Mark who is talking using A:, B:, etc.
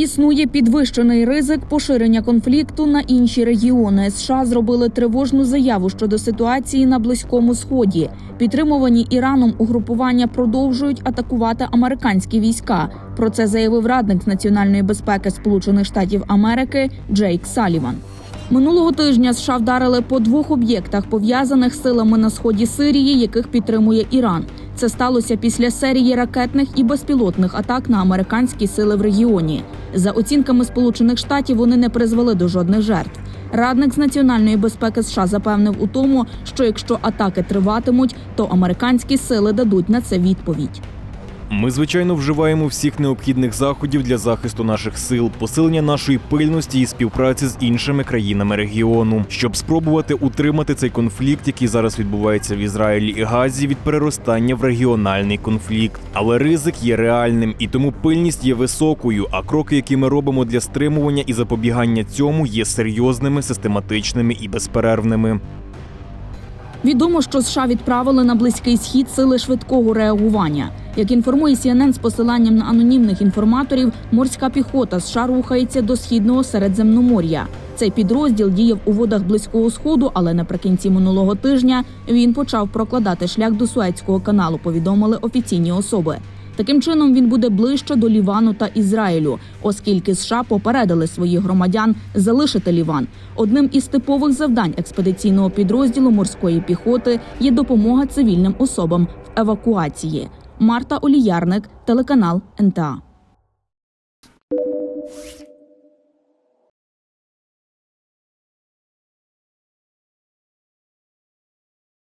A: Існує підвищений ризик поширення конфлікту на інші регіони. США зробили тривожну заяву щодо ситуації на близькому сході. Підтримувані Іраном угрупування продовжують атакувати американські війська. Про це заявив радник з національної безпеки Сполучених Штатів Америки Джейк Саліван. Минулого тижня США вдарили по двох об'єктах, пов'язаних з силами на сході Сирії, яких підтримує Іран. Це сталося після серії ракетних і безпілотних атак на американські сили в регіоні. За оцінками Сполучених Штатів, вони не призвели до жодних жертв. Радник з національної безпеки США запевнив у тому, що якщо атаки триватимуть, то американські сили дадуть на це відповідь.
B: Ми, звичайно, вживаємо всіх необхідних заходів для захисту наших сил, посилення нашої пильності і співпраці з іншими країнами регіону, щоб спробувати утримати цей конфлікт, який зараз відбувається в Ізраїлі і Газі, від переростання в регіональний конфлікт. Але ризик є реальним, і тому пильність є високою. А кроки, які ми робимо для стримування і запобігання цьому, є серйозними, систематичними і безперервними.
A: Відомо, що США відправили на близький схід сили швидкого реагування. Як інформує CNN з посиланням на анонімних інформаторів, морська піхота США рухається до східного Середземномор'я. Цей підрозділ діяв у водах близького сходу, але наприкінці минулого тижня він почав прокладати шлях до Суецького каналу. Повідомили офіційні особи. Таким чином він буде ближче до Лівану та Ізраїлю, оскільки США попередили своїх громадян залишити Ліван. Одним із типових завдань експедиційного підрозділу морської піхоти є допомога цивільним особам в евакуації. Марта Оліярник, телеканал НТА.